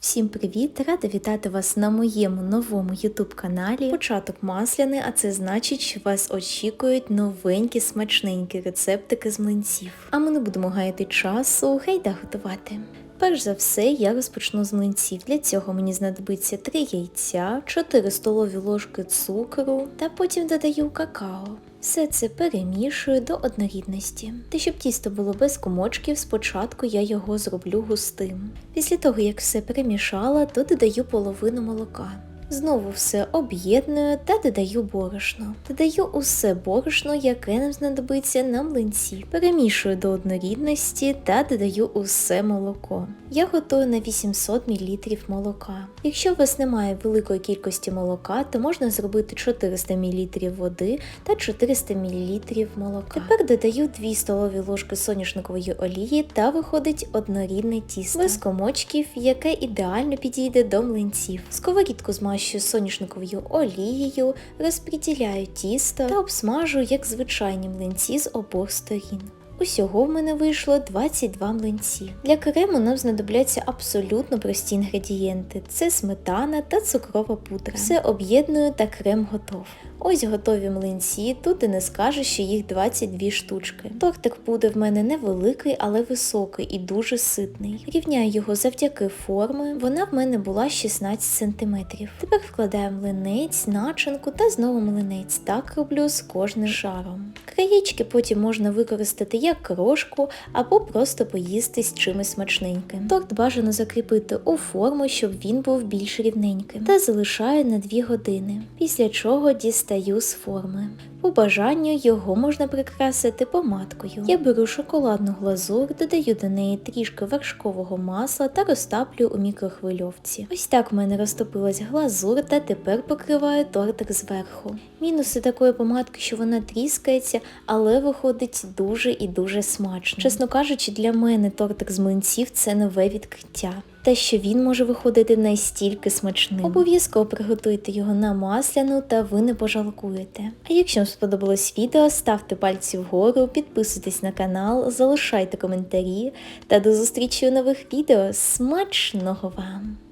Всім привіт! Рада вітати вас на моєму новому YouTube каналі. Початок масляний, а це значить, що вас очікують новенькі смачненькі рецептики з млинців. А ми не будемо гаяти часу, гайда готувати. Перш за все, я розпочну з млинців. Для цього мені знадобиться 3 яйця, 4 столові ложки цукру та потім додаю какао. Все це перемішую до однорідності. Та щоб тісто було без комочків, спочатку я його зроблю густим. Після того, як все перемішала, то додаю половину молока. Знову все об'єдную та додаю борошно. Додаю усе борошно, яке нам знадобиться на млинці. Перемішую до однорідності та додаю усе молоко. Я готую на 800 мл молока. Якщо у вас немає великої кількості молока, то можна зробити 400 мл води та 400 мл молока. Тепер додаю 2 столові ложки соняшникової олії та виходить однорідне тісто без комочків, яке ідеально підійде до млинців. Сковорідку змащую соняшниковою олією, розподіляю тісто та обсмажу як звичайні млинці з обох сторін. Усього в мене вийшло 22 млинці. Для крему нам знадобляться абсолютно прості інгредієнти: це сметана та цукрова пудра. Все об'єдную та крем готов. Ось готові млинці, тут і не скажеш, що їх 22 штучки. Тортик буде в мене невеликий, але високий і дуже ситний. Рівняю його завдяки форми, вона в мене була 16 см. Тепер вкладаю млинець, начинку та знову млинець. Так роблю з кожним шаром. Краєчки потім можна використати як крошку або просто поїсти з чимось смачненьким. Торт бажано закріпити у форму, щоб він був більш рівненьким, та залишаю на 2 години, після чого дістаю з форми. По бажанню його можна прикрасити помадкою. Я беру шоколадну глазур, додаю до неї трішки вершкового масла та розтаплю у мікрохвильовці. Ось так в мене розтопилась глазур та тепер покриваю тортик зверху. Мінуси такої помадки, що вона тріскається, але виходить дуже і дуже смачно. Чесно кажучи, для мене тортик з млинців це нове відкриття. Те, що він може виходити настільки смачним. Обов'язково приготуйте його на масляну та ви не пожалкуєте. А якщо вам сподобалось відео, ставте пальці вгору, підписуйтесь на канал, залишайте коментарі та до зустрічі у нових відео. Смачного вам!